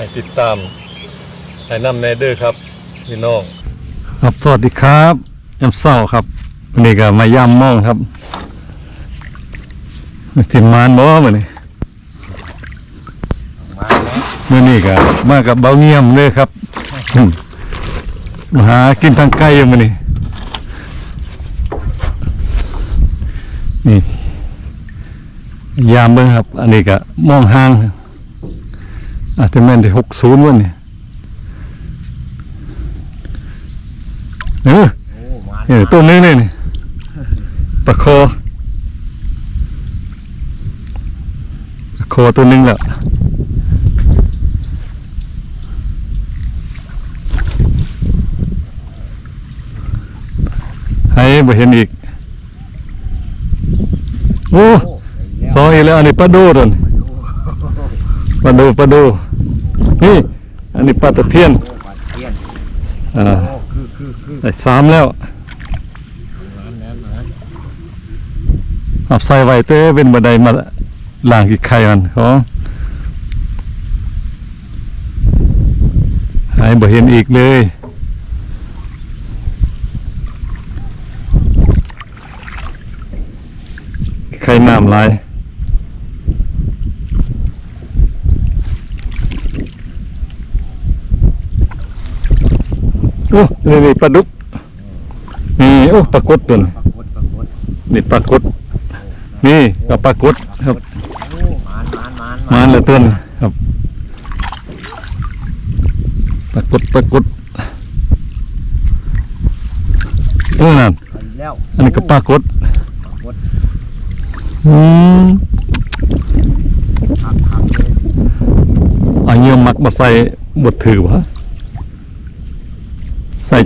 ให้ติดตามให้นำแนเดอร์ครับพี่น้องครับสวัสดีครับยามเศร้าครับวันนี้ก็มายามมองครับสิมานบ่มื้อนี้มื้อนี้ก็มากับเบาเงียมเลยครับมาหากินทางไกลอยู่มื้อนี้นี่ยามเบิ่งครับ อันนี้ก็มองห่าง อาจจะแม่นได้60วันนี่เออโอ้มาเออตัวนึงนี่นี่ปลาโคปลาโคตัวนึงแล้วให้บ่เห็นอีกโอ้โอ้ไอ้สองอีกแล้ว อันนี้ปลาดูตัวนี้ปลาดูปลาดู นี่ อันนี้ปลาตะเพียนโอ้ปลาเทียนอ่าโอ้คือคือคือได้สามแล้วนั้นนั้นนั้นเอาใส่ไว้เต้เป็นบันไดมาล่างอีกไข่มันเขาหายบ่เห็นอีกเลยไข่น้ำลาย โอ้นี่นี่ปลาดุกนี่โอ้ปลากดตัวนี้ปรากฏปรากฏนี่ปลากดนี่กับปลากดครับโอ้มานมานมานมานเหลือต้นครับปรากฏปรากฏเออนั่นเอาอีกแล้วอันนี้ก็ปรากฏปรากฏอืมทักทักเลย เอาเงี้ยมักมาใส่บดถือวะ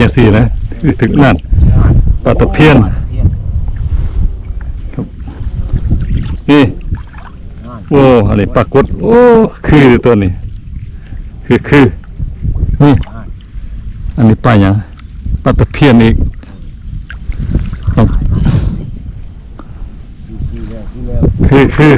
จังสี่นะคือถึงนั่นปลาตะเพียนปลาตะเพียนนี่โอ้อันนี้ปรากฏโอ้คือตัวนี้ คือคือนี่อันนี้ปลาอย่างปลาตะเพียนอีกคือคือ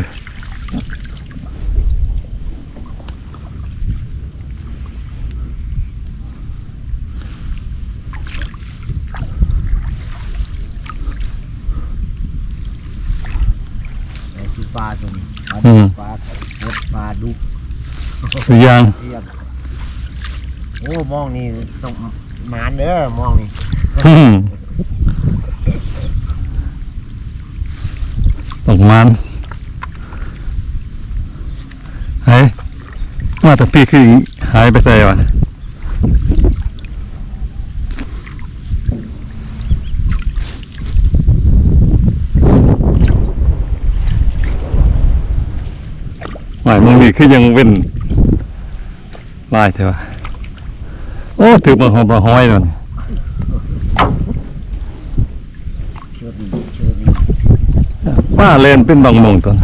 ปลาตัวนี้ปลา อื ดุ ม กปลา ปดปลาดุกสุดยางเทียนโอ้มองนี่ต้องมานเด้อมองนี่อืมตกมันเฮ้ยมาแต่พี่คือหายไปใส่วะ หมายมึงนี่คือยังเว้นลายเถอะวะโอ้ถือมาหอมมาห้อยเลยเชื่อดีเชื่อดีป้าเล่นเป็นบางมงก่อน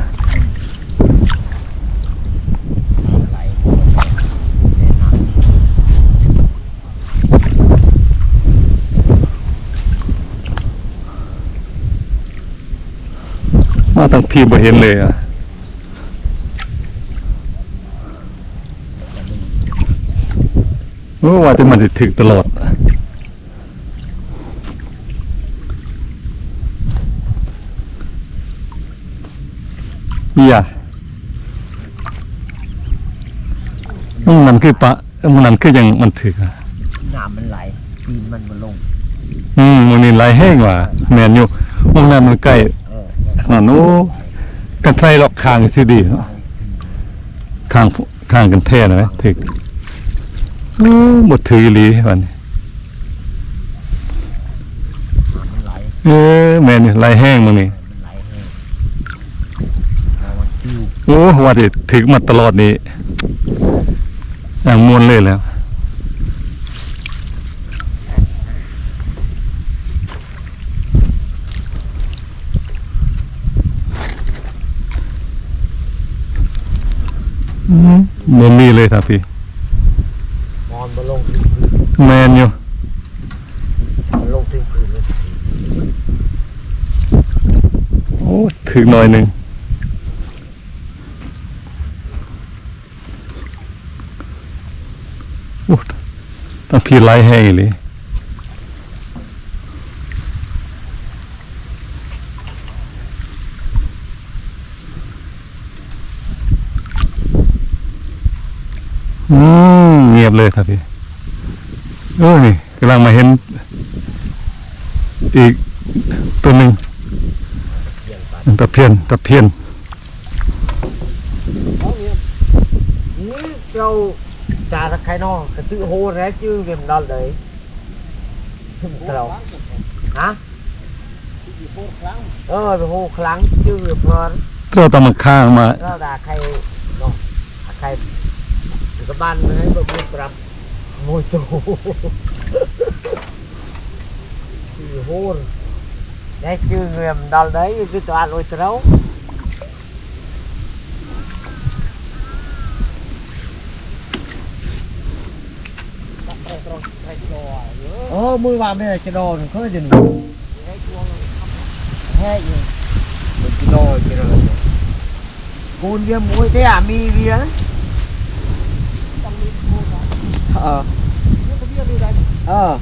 มาตั้งพี่บ่เห็นเลยอะ โอ้ว่าจะมันจะถึกตลอดอย่ามันนั่นคือปะมันนั่นคือยังมันถึกอะน้ำมันไหลปีนมันมันลง อืมมันนี่ไหลแห้งว่ะแม่นอยู่มองนั้นมันใกล้เออนั่นโอ้กันไทรหรอกคางสิดีเนาะคางคางกันแท้นะไหมถึกโอ้ หมดถืออีหลีวันนี้น้ำมันไหลเออแม่นี่ไหลแห้งมึงนี่มันไหลแห้งเอามันติ้วโอ้ว่าที่ถึกมาตลอดนี้อย่างมวนเลยแล้วอืมบ่มีเลยครับพี่ มอนมันลงถึงพื้นแมนอยู่มันลงถึงพื้นเลยโอ้ถึกหน่อยหนึ่งอ้ต้องพี่ไล่ให้เลยอืมเงียบเลยครับพี่ เออนี่กำลังมาเห็น อีกตัวหนึ่งตะเพียนตะเพียนนี่เจ้าจ่าตะไคร้นอกกระตือโหแร้ชื่อเรียมดอลเลยเราฮะเออไปโหครั้งชื่อเพลินเราต้องมาข้างมาเราด่าใครเนาะใครอยู่กับบ้านให้แบบมีปรับ Ôi trời Thì hôn Đấy chứ người đòn đấy cứ toàn ăn ôi trấu Ờ, mưa ba đây là chạy đò, này, có gì nữa Hết rồi Mình cái đò, chạy đò, Côn viêm mũi thế à, mi viêm ờ ờ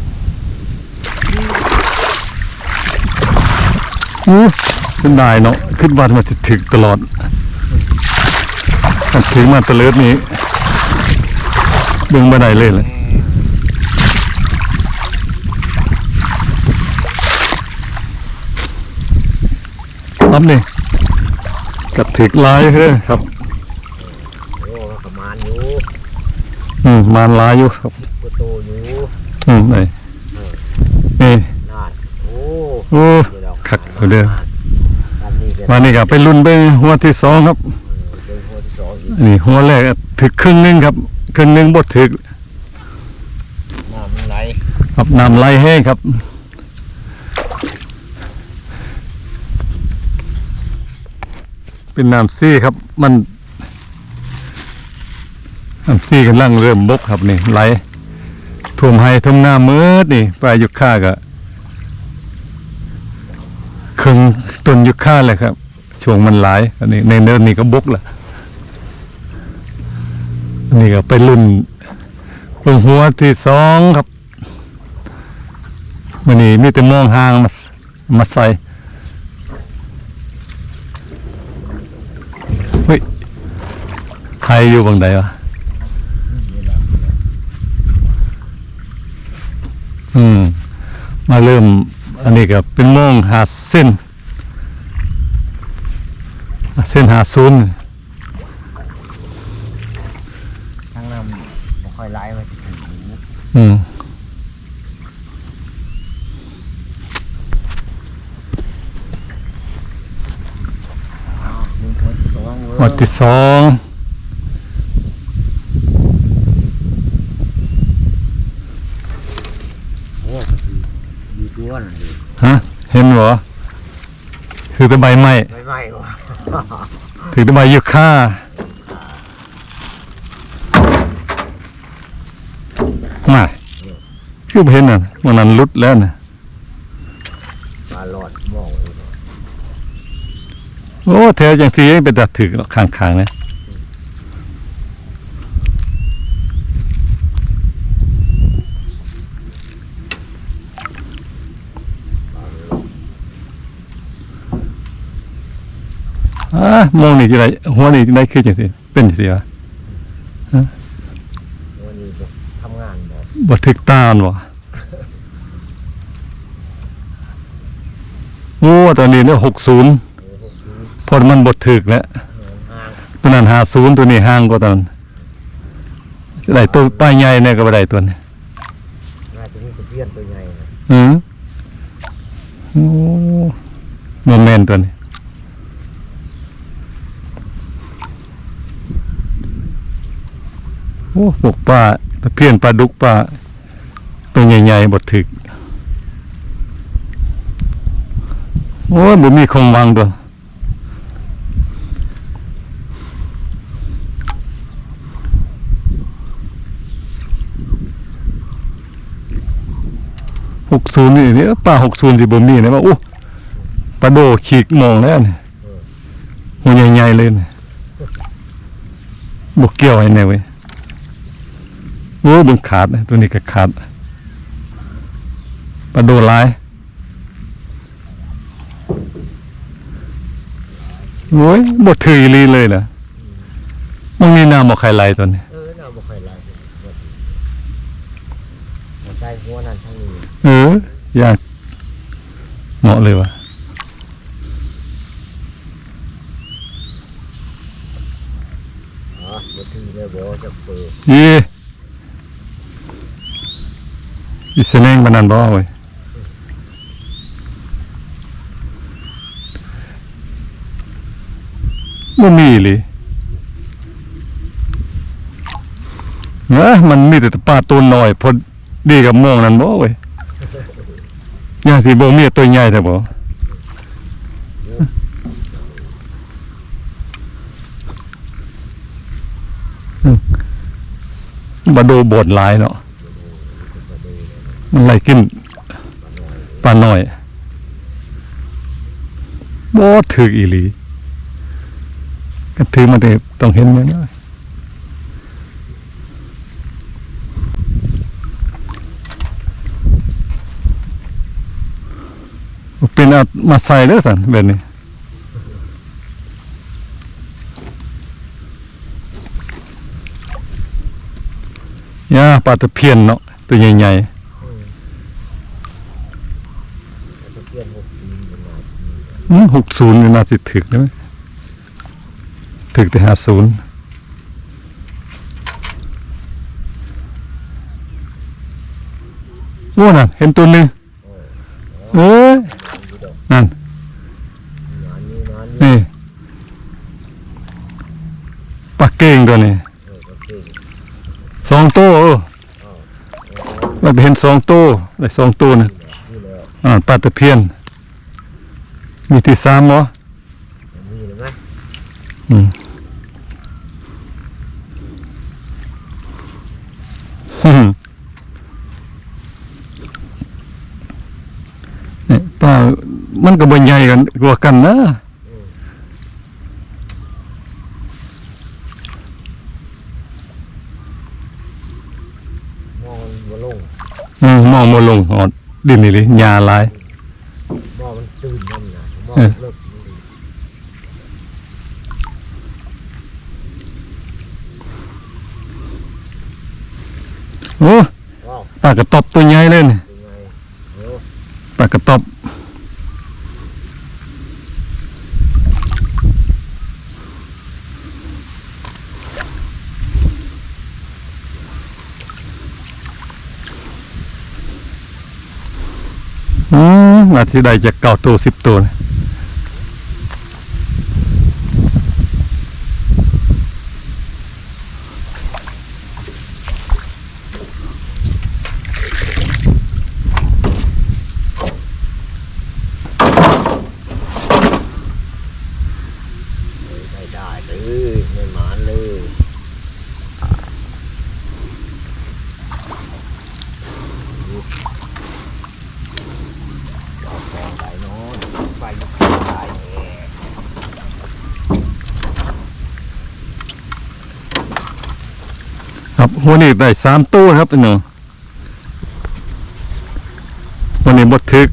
อู้เส้นได้เนาะขึ้นบ้านมาจะถึกตลอดถึงมาตะเลิดนี้เบ่งมาได้เลยเลยรับนี่กับถึกลายเฮ้ยครับ โอ้ประมาณอยู่ อืมมานหลายอยู่ครับประตูอยู่อืมไหนนี่นั่นโอ้โอ้เดี๋ยวคักเอาเด้อตามนี้ก็มานี่ก็ไปรุ่นไปหัวที่สองครับเป็นหัวที่สองอีกอันนี่หัวแรกอะถึกครึ่งหนึงครับครึ่งหนึงบดถึกน้ำมันไหลครับน้ำไหลแห้งครับเป็นน้ำซี่ครับ มันน้ำ ซี่กำลังเริ่มบกครับนี่ไหลท่วมให้ท่วมหน้ามืดนี่ปลายยุคค่าก็ครึ่งต้นยุคค่าเลยครับ ช่วงมันไหลายอันนี้ในเนินนี่ก็บกละอันนี้ก็ไปรุ่นเบิ่งหัวที่สองครับมันนี่มีแต่มองห่างมามาใส่เฮ้ยใครอยู่บางใดวะ อืม มาเริ่ม อันนี้ก็เป็นมองหาเส้น เส้นหาศูนย์ทางน้ำไม่ค่อยไหลมาถึงหูอืมมึงคนที่สองเว้ยวัดที่สอง โอ้ดีตัวนั่นดิ ฮะ เห็นบ่ ถือแต่ใบไม้ไม่ไหววะถือแต่ใบยุค่ามาคือบ่เห็นน่ะมันนั้นหลุดแล้วน่ะปลาหลอดมองเลยเนาะโอ้แถวจังสีเป็นตัดถือข้างๆนะ มองนี่จังไดหัวนี่จังไดคือจังซี่เป็นจังซี่วะวันนี้จะทำงานบ่บ่ถึกตามันบ่โอ้ตอนนี้เนี่ย60เออพวกนี้พอมันบ่ถึกแล้วห่างตัวนั้น50ตัวนี้ห่างกว่าตอนนั้นจะได้ตัวป้ายใหญ่เนี่ยก็บ่ได้ตัวนี้น่าจะมีตะเพียนตัวใหญ่นะอืมโอ้โมเมนต์ตัวนี้ อ้พวกปลาตะเพียนปลาดุกปลาตัวใหญ่ๆบดถึก โอ้ยบ่มีคงวังตัวยหกศูนย์นี่เนี่ยปลาหกศูนย์สิบ่มีนะว่าโอ้ปลาโดขีกมองแล้วนี่หัวใหญ่ๆเลยนี่บกเกี่ยวให้แน่เว้ย โอ้เบึงขาดนะตัวนี้ก็ขาดปลาโดหลายโอ้ยบดถืออีหลีเลยนะมึงนี่น้ำบ่ใครไหลตัวนี้เออน่าบ่ค่อยหลายหมดหัวใจหัวนั่นทั้งนี้เอออยากเหมาะเลยว่ะอ๋อบ่ถือเลยบ่จะเปิดยี่ อีเสนงบันนันบ่เว้ยบ่มีหเลยเอ้อมันมีแต่ปลาตัวน้อยพอดีกับมองนั่นบ่เว้ยย่าสิบ่มีตัวใหญ่แท้บ่บ่โดบดหลายเนาะ มันไล่กินปลาน้อยบ่ถึกอีหลีก็ถือมันได้ต้องเห็นมันเป็นเอามาใส่เด้อสันแบบนี้ยาปลาตะเพียนเนาะตัวใหญ่แล้วก็เปลี่ยนหกปีเป็นมา ๆอืม หกศูนย์น่าจะถึกนะถึกแต่ห้าศูนย์โอ้นั่นเห็นตัวหนึ่งโอ้ยนั่นงานนี้งานนี้นี่ปลาเก่งตัวนี้เออก็เก่งสองตัวเออเราไปเห็นสองตัวได้สองตัวนะนี่แล้วอ่าปลาตะเพียน มีที่สามเหรอมีเลยไหมอืมฮึ่มเนี่ยป้ามันก็บ่ใหญ่กันกว่ากันนะมองมันบ่ลง อืมมองบ่ลงหอดดินนี่เลยหญ้าหลาย มองมันตื่นมันนะมอง เออ เลิกมันดี โอ้ว้าวปลากระตอบตัวใหญ่เลยนี่เป็นไงเออปลากระตอบอืมอาจสิได้จากเก่าตัวสิบตัวนะได้ได้เลยไม่หมานเลยเอาของไหลนอน ไปตายครับวันนี้ได้สามตู้ครับเนาะวันนี้บดทึก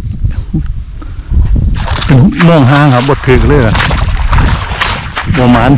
ม่วงห้างครับบดทึกเลยอะประมาณ